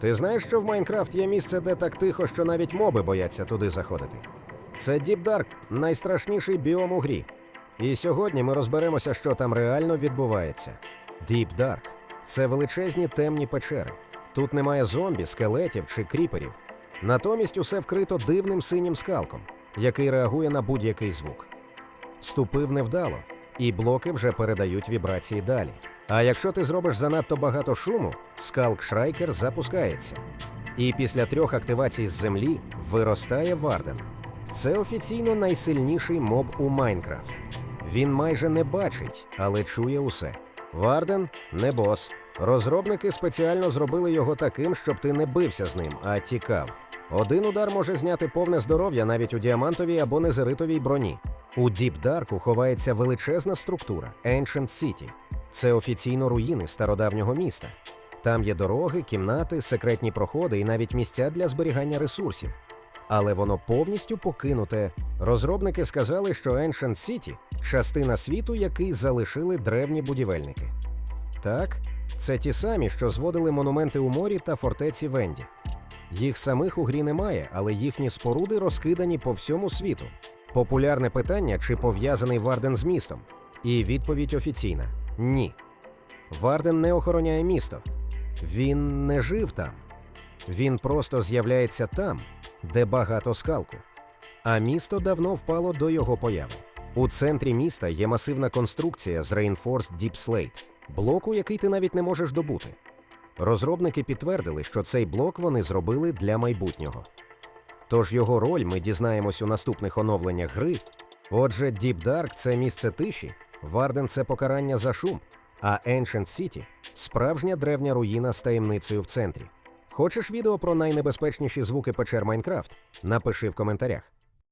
Ти знаєш, що в Майнкрафт є місце, де так тихо, що навіть моби бояться туди заходити. Це Deep Dark – найстрашніший біом у грі. І сьогодні ми розберемося, що там реально відбувається. Deep Dark – це величезні темні печери. Тут немає зомбі, скелетів чи кріперів. Натомість усе вкрито дивним синім скалком, який реагує на будь-який звук. Ступив невдало, і блоки вже передають вібрації далі. А якщо ти зробиш занадто багато шуму, скалк Шрайкер запускається. І після трьох активацій з землі виростає Варден. Це офіційно найсильніший моб у Майнкрафт. Він майже не бачить, але чує усе. Варден не бос. Розробники спеціально зробили його таким, щоб ти не бився з ним, а тікав. Один удар може зняти повне здоров'я навіть у діамантовій або незеритовій броні. У Deep Dark ховається величезна структура Ancient City. Це офіційно руїни стародавнього міста. Там є дороги, кімнати, секретні проходи і навіть місця для зберігання ресурсів. Але воно повністю покинуте. Розробники сказали, що Ancient City – частина світу, який залишили древні будівельники. Так, це ті самі, що зводили монументи у морі та фортеці Венді. Їх самих у грі немає, але їхні споруди розкидані по всьому світу. Популярне питання, чи пов'язаний Варден з містом. І відповідь офіційна: ні. Варден не охороняє місто. Він не жив там. Він просто з'являється там, де багато скалку. А місто давно впало до його появи. У центрі міста є масивна конструкція з Reinforced Deep Slate, блоку, який ти навіть не можеш добути. Розробники підтвердили, що цей блок вони зробили для майбутнього. Тож його роль ми дізнаємось у наступних оновленнях гри. Отже, Deep Dark – це місце тиші, Варден це покарання за шум, а Ancient City – справжня древня руїна з таємницею в центрі. Хочеш відео про найнебезпечніші звуки печер Майнкрафт? Напиши в коментарях.